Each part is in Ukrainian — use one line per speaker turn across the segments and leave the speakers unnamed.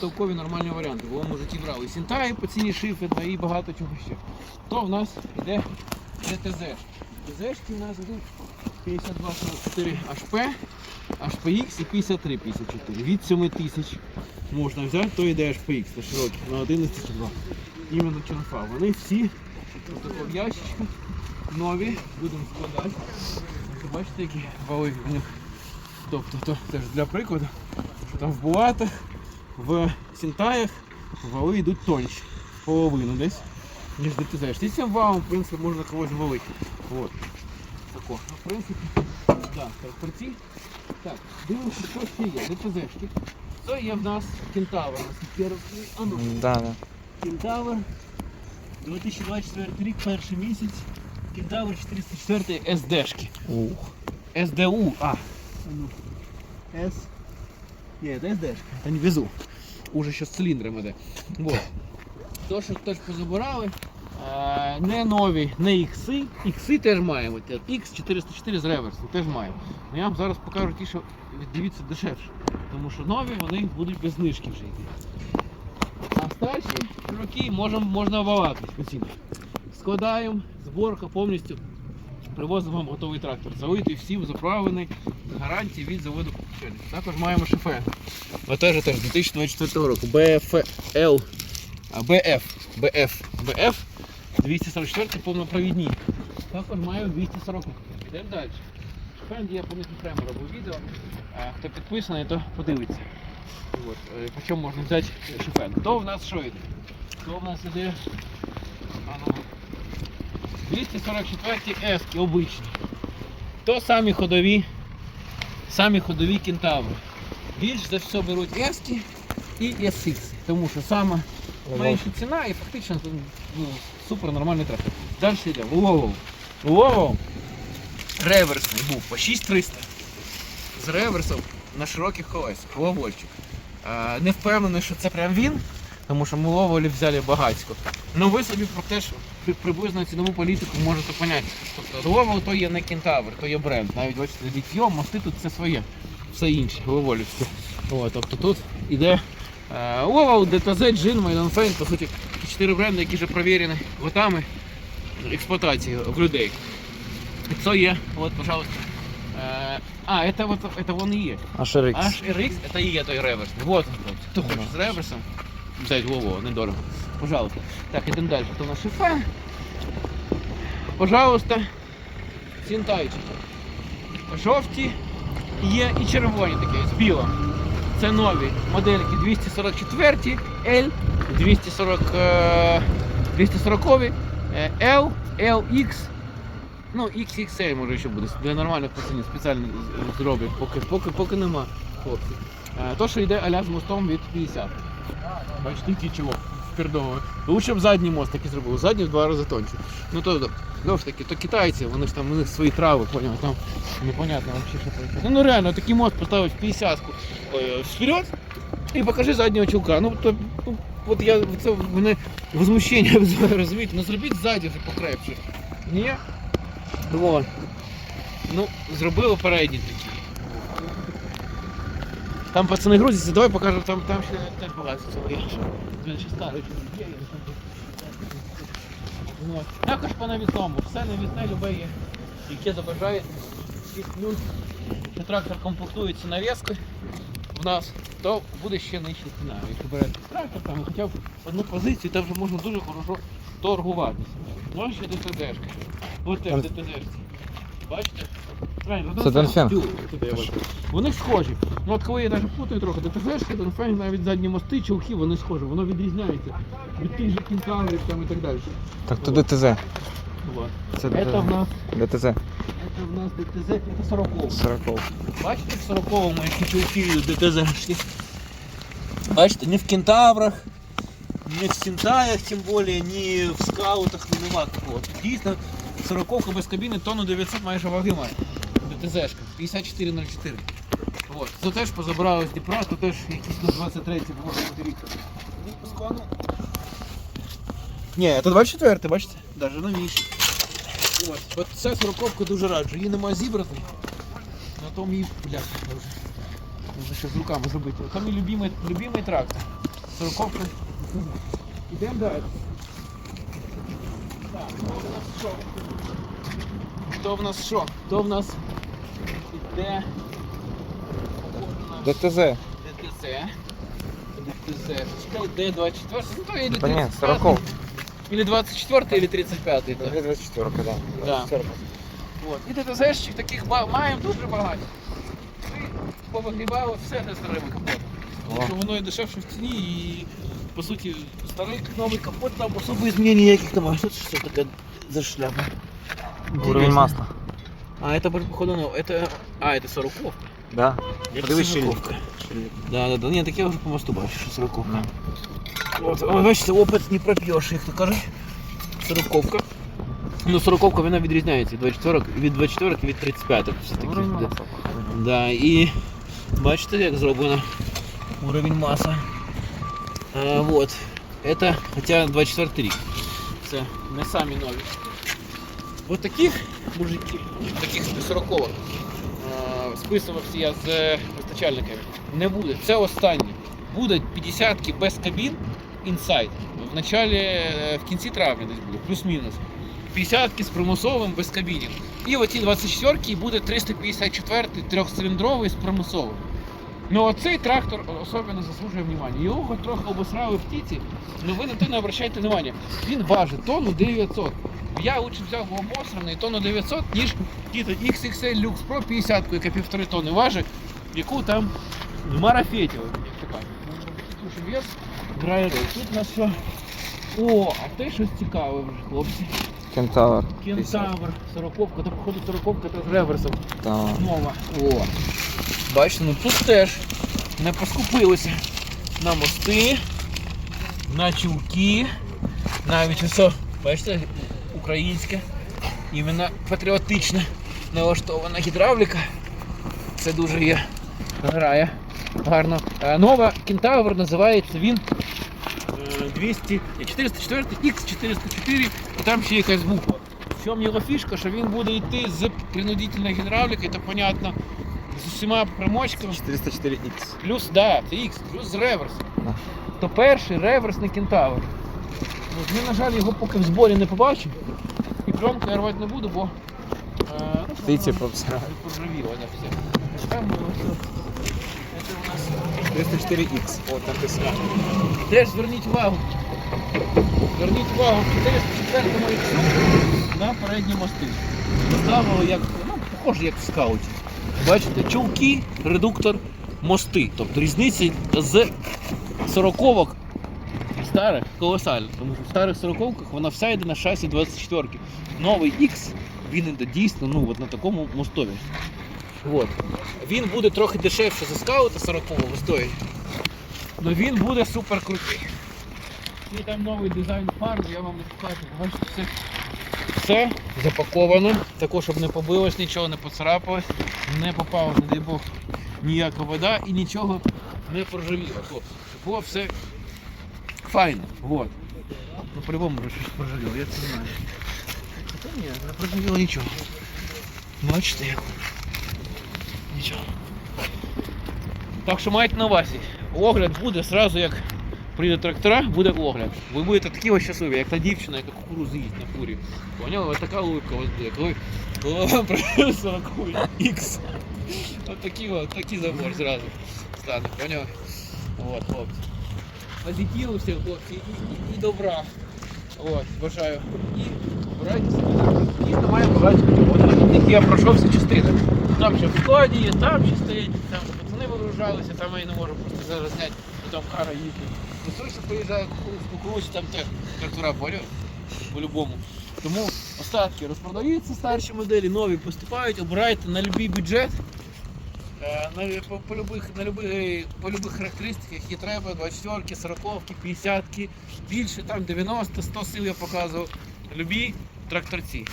толкові нормальні варіанти. В житті брали і Сінтаї по ціні шиферна і багато чого ще. То в нас йде ДТЗ. ДТЗшки в нас йдуть 5244 HP, HPX і 53 54. Від 7 тисяч можна взяти, то йде HPX на широкий, на 11 чи 2. Іменно черфа. Вони всі такого ящичку нові, будемо складати. Бачите, які вали в них. Тобто, то теж для прикладу, що там в булатах, в сінтаях вали йдуть тонші, в половину десь, ніж ДТЗ. І цим валом, в принципі, можна когось валити. От. Тако. Ну, в принципі, да, тракторці. Так, дивимося, що ще є. ДТЗшки. Це є в нас кентавр. наскільки я розумію. А ну,
Да, да.
Кентавр. 2024 рік, перший місяць. Кентавр 404 СДшки.
Ух.
СДУ. А. Ну. С. Ні, це СДшка. Це не везу. Уже ще з циліндром іде. Вот. То, що теж позабирали. е, Не нові, не ікси. Ікси теж маємо. X404 з реверсу теж маємо. Ну, я вам зараз покажу ті, що дивіться дешевше. Тому що нові вони будуть без знижки вже йти. А старші роки можна обвалати спокійно. Складаємо, зборка повністю. Привозимо вам готовий трактор. Залитий всім, заправлений, з гарантії від заводу Купчений. Також маємо шофе. Теж теж 2024 року. BFL. А, BF. BF. BF 244 повнопровідні. Також маємо 240. Йдемо далі. Шофен, я по них окремо робив відео. Хто підписаний, то подивиться. От. е, По чому можна взяти шофен. То в нас що йде? То в нас іде. А ну, 244 ески обичні. То самі ходові, самі ходові кентаври. Більш за все беруть ески і SX, тому що саме менша ціна і фактично ну, супер нормальний трактор. Далі йде Ловов. Ловов реверсний був по 6300 з реверсом на широких колесах. Ловольчик. Не впевнений, що це прям він, тому що ми ловолі взяли багатько. Ну ви собі про те, що приблизно цінову політику можете поняти. Тобто Ловол то є не кентавр, то є бренд. Навіть бачите, літьйом, мости тут це своє, все інше, ловолівське. О, тобто тут іде е, Ловол, ДТЗ, Джин, Майданфейн, по суті, чотири бренди, які вже перевірені роками експлуатації в людей. І це є, от, пожалуйста. Е, а, это вот это вон и есть.
А RX?
HRX это и є той реверс. Вот он. хлопці. Хто хоче з реверсом? Взять Вову, недорого. Пожалуйста. Так, ідемо далі. То у нас шифе. Пожалуйста. Сінтайчики. Жовті є і червоні такі, з білим. Це нові модельки 244 L, 240, е, 240 е, L, LX, ну XXL може ще буде для нормальних пацанів спеціально зроблять, поки, поки, поки нема хлопці. Е, То, що йде аля з мостом від 50. Бачите, який чого пердовий. Лучше б задній мост такий зробив, задній в два рази тоньше. Ну то знову ж таки, то китайці, вони ж там у них свої трави, поняв, там непонятно вообще, що происходит. Ну, ну реально, такий мост поставить в 50-ку е, вперед і покажи заднього чулка. Ну то ну, от я це мене возмущення розумієте, ну зробіть ззаді вже покрепше. Ні? Вот. Ну, зробили передні такі. Там пацани грузяться, давай покажемо, там, там ще теж багато цього є. Ще старий. є. Ну, Також по навісному, все навісне любе є, яке забажає. І плюс, трактор комплектується навіскою в нас, то буде ще нижча ціна. Якщо берете трактор, там хоча б одну позицію, там вже можна дуже хорошо торгуватися. Ось ще ДТДшка. Ось теж
Там-
Бачите? Правильно,
Це
Донфен.
Донфен.
Тю, туди я бачу. Вони схожі. Ну от коли я навіть путаю трохи, ДТЗшки, Донфен, навіть задні мости, чулки, вони схожі, воно відрізняється від тих же кінкаврів там і так далі.
Так то ДТЗ.
Вот.
Це
Это в нас,
ДТЗ.
это в нас ДТЗ, это 40
40.
Бачите, в 40-му які чулки ДТЗшки. Бачите, не в кентаврах, не в сінтаях, тим більше, ні в скаутах, ну нема такого. Дійсно, 40 без кабіни тонну 900 майже ваги має. ДТЗшка, 5404. От. Це теж позабрали з Дніпра, то теж якісь на 23 може бути рік. Ну, по складу. Ні, це 24, бачите? Даже новіший. От. От це 40 дуже раджу. Її немає зібраної. На тому її бляха вже. Можна ще з руками зробити. Це мій любимий, любимий трактор. Сороковка. Ідемо далі. Так, що в нас що? Що в нас що? То в нас іде
ДТЗ.
ДТЗ. ДТЗ. Пускай Д24. Ну то или
Да нет, 40.
Или 24 или 35. то.
24, да.
Да.
24.
От. І ДТЗшчих таких ба- маємо дуже багато. Ми повигрібали все для старими капотом. Тому що воно і дешевше в ціні і по суті старий новий капот там особо змін ніяких немає. Що це таке за шляпа?
Уровень масла.
А, это походу, ну, это... А, это сороковка.
Да.
Я
Подивись
сороковка.
шильник.
Да, да, да. Ні, так я вже по мосту бачу, що сороковка.
Ну.
От, о, бачите, опит не проп'єш, як то кажуть. Сороковка. Ну, сороковка вона відрізняється від 24 від 24 від 35 все-таки.
Уровень
Да.
масла.
Да, і бачите, як зроблено уровень маса. А, вот. Это, хоча 24 рік. Це не самі нові. Вот таких мужиків, таких 40 списувався я з е, постачальниками. Не буде. Це останні. Будуть 50-ки без кабін інсайд. В началі, е, в кінці травня десь буде, плюс-мінус. 50-ки з примусовим без кабінів. І оці 24-ки буде 354 трьохциліндровий з примусовим. Ну оцей трактор особливо заслужує внимання. Його трохи обосрали в тіці, але ви на те не обращайте внимання. Він важить тонну 900. Я лучше взяв би обосраний тонну 900, ніж діти XXL Lux Pro 50, яка півтори тонни важить, яку там то кажуть. Тому що вес роль. Тут у нас що? О, а те щось цікаве вже, хлопці.
Кентавр.
Кентавр, сороковка, то походу сороковка та з реверсом.
Да.
Нова. О. Бачите, ну тут теж не поскупилися на мости, на чулки, навіть ось, бачите, українська, іменно патріотична налаштована гідравліка. Це дуже є грає гарно. Нова кентавр називається він е, 200, 404 X404, і там ще якась буква. В чому його фішка, що він буде йти з принудительної гідравліки, то понятно, з усіма примочками.
404X.
Плюс, да, це X, плюс.
Да.
То перший реверсний кентавр. Ми, на жаль, його поки в зборі не побачимо. Пленку я рвати не буду, бо е, ну,
Птиці
воно
повсирали.
Все. Там воно. Це у нас
304X. О, написано.
Теж зверніть увагу. Зверніть увагу, в 404 іксу на передні мости. Поставили як, ну, похоже, як в скауті. Бачите, чулки, редуктор, мости. Тобто різниця з 40-ок і старих колосальна. Тому що в старих 40-ках вона вся йде на шасі 24 Новий X, він іде дійсно ну, от на такому мостові. От. Він буде трохи дешевше за скаута 40-го стоїть. Но він буде супер крутий. І там новий дизайн фар, я вам не покажу. Бачите, все, все запаковано. Також, щоб не побилось, нічого не поцарапалось, не попала, не дай Бог, ніяка вода і нічого не проржавіло. Хлопці. Було все файно. Вот. Ну по-любому проржавіло, я це знаю. Ні, не проржавіло нічого. Бачите як? Нічого. Так що майте на увазі. Огляд буде сразу, як прийде трактора, буде огляд. Ви будете такі ось щасливі, як та дівчина, яка кукурузу їсть на фурі. Поняли? Ось така улыбка у вас буде, коли, коли вам прийде 40 X. Ось такий, такий забор зразу стане, поняли? От, хлопці. Полетіли всі хлопці і, і, і добра. От, бажаю. І брайте собі. Дійсно має бажати. Тільки я пройшовся частини. Там ще в складі є, там ще стоять, там пацани вигружалися, там я не можу просто зараз зняти, бо там кара їздить. Ну срочно в кукурузі, там теж трактора поняв, по-любому. Тому остатки розпродаються старші моделі, нові поступають, обирайте на будь-який бюджет. Е, На, по, по, любих, на любих, по любих характеристиках, які треба, 24, 40, 50, більше, там 90, 100 сил я показував. Любі тракторці.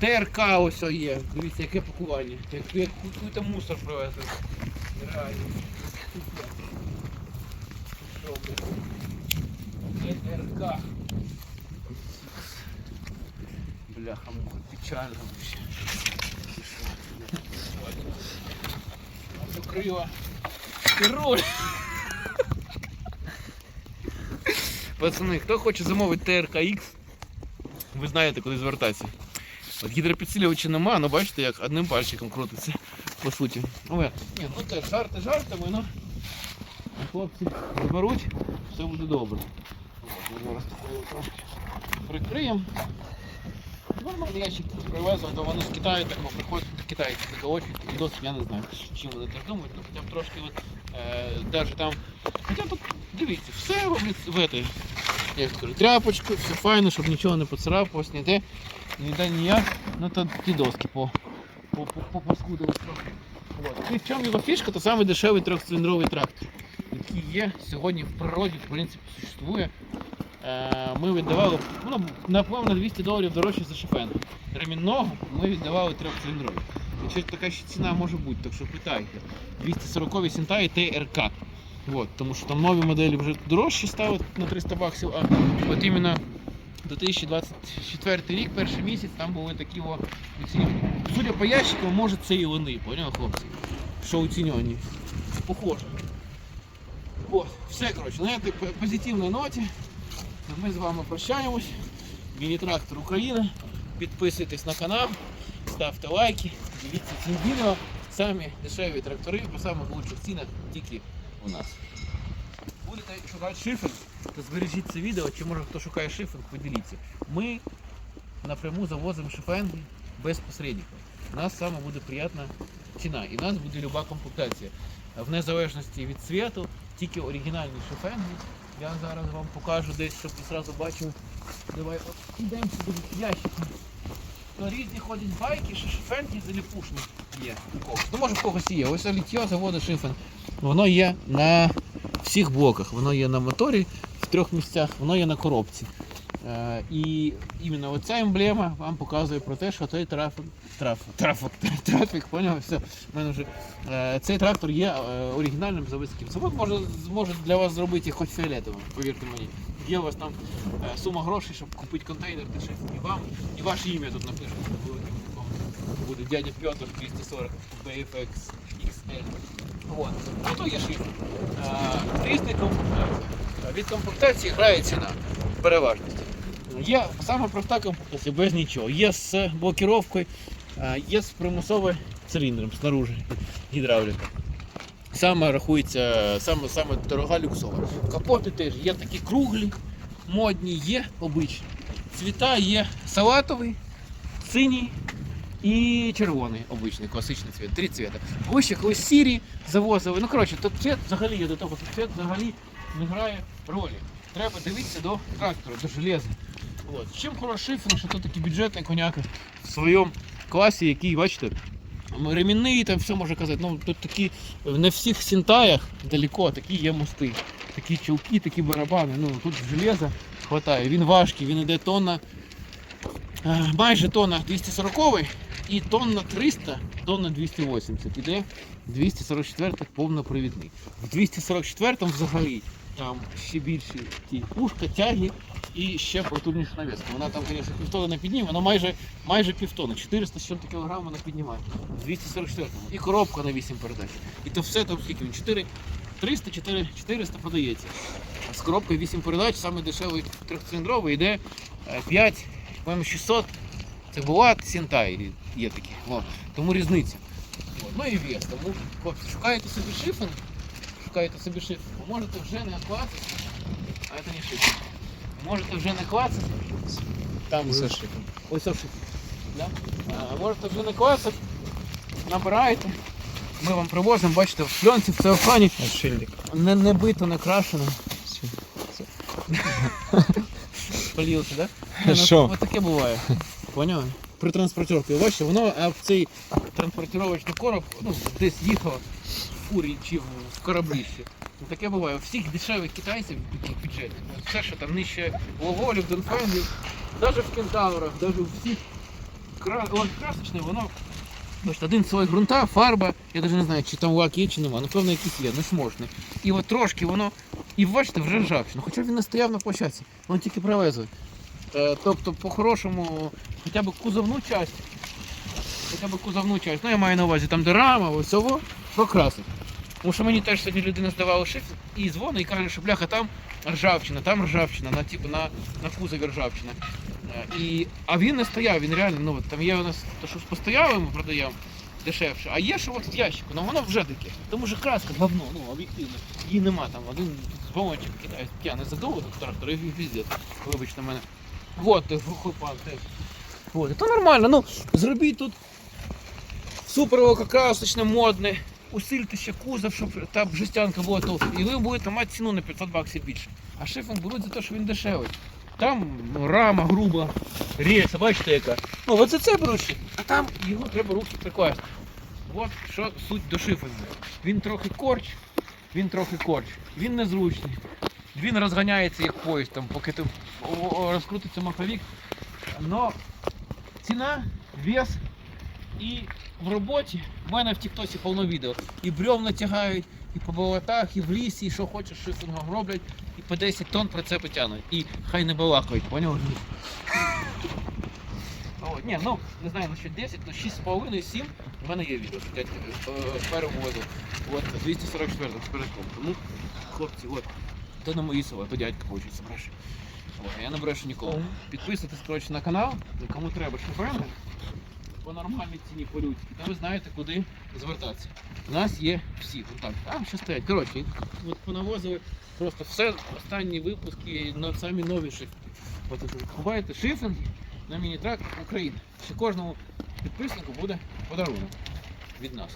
ТРК ось є. Дивіться, яке пакування. Як, як якийсь мусор привезли. Реально. ТРК. Бляха, печально вообще. Закрила. І руль. Пацани, хто хоче замовити ТРКХ, ви знаєте, куди звертатися. От гідропідсилювача нема, але бачите, як одним пальчиком крутиться, по суті. Але, ні, ну теж жарти жартами, ну хлопці заберуть, все буде добре. Зараз прикриємо. Нормальний ящик привезли, то вони з Китаю такого приходять китайці заколочують, і досить я не знаю, чим вони так думають, ну хоча б трошки от, е, даже там. Хоча тут дивіться, все роблять в этой, як скажу, тряпочку, все файно, щоб нічого не поцарапалось, ніде, ніде ніяк. Ну то ті доски по, по, по, по трохи. От. І в чому його фішка, то самий дешевий трьохциліндровий трактор, який є сьогодні в природі, в принципі, существує. Е, Ми віддавали, ну, напевно, 200 доларів дорожче за шифен. Ремінного ми віддавали трьохциліндровий. Якщо така ще ціна може бути, так що питайте. 240 Сінтай ТРК. От, тому що там нові моделі вже дорожчі ставить на 300 баксів, а от іменно 2024 рік, перший місяць, там були такі о. Судя по ящикам, може це і вони, поняли, хлопці? Що оцінювані. Похоже. От, все, коротше, на по- позитивній ноті ми з вами прощаємось. Міні-трактор Україна. Підписуйтесь на канал, ставте лайки, дивіться ці відео. Самі дешеві трактори по самих лучших цінах тільки у нас. Будете шукати шифер, то збережіть це відео, чи може хто шукає шифер, поділіться. Ми напряму завозимо шифенги без посередників. Нас саме буде приємна ціна і нас буде люба комплектація. В незалежності від світу, тільки оригінальні шифенги. Я зараз вам покажу десь, щоб ви одразу бачили. Давай от ідемо сюди ящик. То різні ходять байки, що шифенки заліпушні є. Ну може в когось є. Ось літьо заводу шифен. Воно є на всіх блоках. Воно є на моторі в трьох місцях, воно є на коробці. Е, і іменно оця емблема вам показує про те, що той трафік, трафік, трафік, трафік, поняв, все. Мене вже, е, цей трактор є е, оригінальним заводським. Завод може, зможе для вас зробити хоч фіолетовим, повірте мені. Є у вас там е, сума грошей, щоб купити контейнер дешевий. І вам, і ваше ім'я тут напишуть. Буде дядя Петр 240 BFX XL. От. Ну то є шифр. Е, Різні комплектації. Від комплектації грає ціна переважності. Є саме проста комплектація, без нічого. Є з блокіровкою, е, є з примусовим циліндром снаружи гідравліка. Саме рахується, саме, саме дорога люксова. Капоти теж є такі круглі, модні, є обичні. Цвіта є салатовий, синій і червоний обичний класичний цвіт. Три цвіта. Ось ще колись сірі завозили. Ну коротше, тут цвіт взагалі є до того, що цвіт взагалі не грає ролі. Треба дивитися до трактора, до железа. От. Чим хороший шифр, що тут такий бюджетний коняка в своєму класі, який, бачите, ремінний, там все може казати. Ну тут такі не всіх сінтаях далеко такі є мости. Такі чулки, такі барабани. Ну тут железа хватає. Він важкий, він іде тонна. е, Майже тонна 240 і тонна 300, тонна 280. Іде 244 повнопривідний. В 244 взагалі там ще більші ті пушка, тяги і ще потужніша навіска. Вона там, звісно, півтона не підніме, вона майже, майже півтона, 400 з чим-то кілограм вона піднімає. В 244 І коробка на 8 передач. І то все там скільки він? 4, 300, 4, 400 продається. А з коробкою 8 передач, саме дешевий трьохциліндровий, йде е, 5, по-моєму, 600. Це була Сінтай є такі. О, тому різниця. От. Ну і вес. Тому, хлопці, шукаєте собі шифен, шукаєте собі шифен, ви можете вже не клацати, а це не шифен. Можете вже не клацати. Там ви-
шифер.
Ось це. Да? А, можете вже не клацати, набираєте. Ми вам привозимо, бачите, в пленці, в целофані,
Отшильник.
не, не бито, не крашено. Полівся, так? Да?
Що?
Ось таке буває. Поняли? При транспортировці. Бачите, воно а в цей транспортировочний короб ну, десь їхав в фурі чи в, в кораблі. Ну, Таке буває. У всіх дешевих китайців таких бюджетних. от Все, що там нижче Логолів, Донфендів, навіть в кентаврах, навіть у всіх кра... Красочне, воно. Бачите, один слой ґрунта, фарба, я навіть не знаю, чи там лак є, чи нема, напевно, якийсь є, несмошний. І от трошки воно, і бачите, вже ржавчина. Хоча він не стояв на площадці, воно тільки привезли. Е, тобто, по-хорошому, хоча б кузовну часть, хоча б кузовну часть, ну я маю на увазі там де ось цього, прокрасить. Тому що мені теж сьогодні людина здавала шифер і дзвонить і каже, що бляха, там ржавчина, там ржавчина, на, типу, на, на кузові ржавчина. Е, І, а він не стояв, він реально, ну от там є у нас то, що постояли, ми продаємо дешевше, а є, що от в ящику, ну воно вже таке. Тому що краска говно, ну об'єктивно. Її нема там, один балончик кидає п'яний задовго до трактора і піздець. Вибачте мене. Ти глухой пан теж. Вот, і то нормально, ну, зробіть тут супер лакокрасочне, модне, усильте ще кузов, щоб та жестянка була толста, і ви будете мати ціну на 500 баксів більше. А шифінг беруть за те, що він дешевий. Там рама груба, рельса, бачите яка. Ну, за це беруть а там його треба руки прикласти. От що суть до шифінгу. Він трохи корч, він трохи корч, він незручний. Він розганяється як поїзд, там, поки ти розкрутиться маховик. Но ціна, вес і в роботі в мене в Тіктосі повно відео. І бревна тягають, і по болотах, і в лісі, і що хочеш шифінгом роблять, і по 10 тонн прицепи тягнуть. І хай не балакають, поняв? Ні, ну не знаю насчет 10, но 6,5-7 в мене є відео, що е, перевозив. От 244 з передком. Тому, хлопці, от, то не мої слова, то дядька хоче бреше. О, я не брешу ніколи. Підписуйтесь коротше, на канал, кому треба шифрами по нормальній ціні по-людськи, то ви знаєте, куди звертатися. У нас є всі. Отак, там ще стоять. Коротше, от понавозили просто все останні випуски, самі новіші. От Ховаєте шифінги на міні-трак України. Ще кожному підписнику буде подарунок від нас.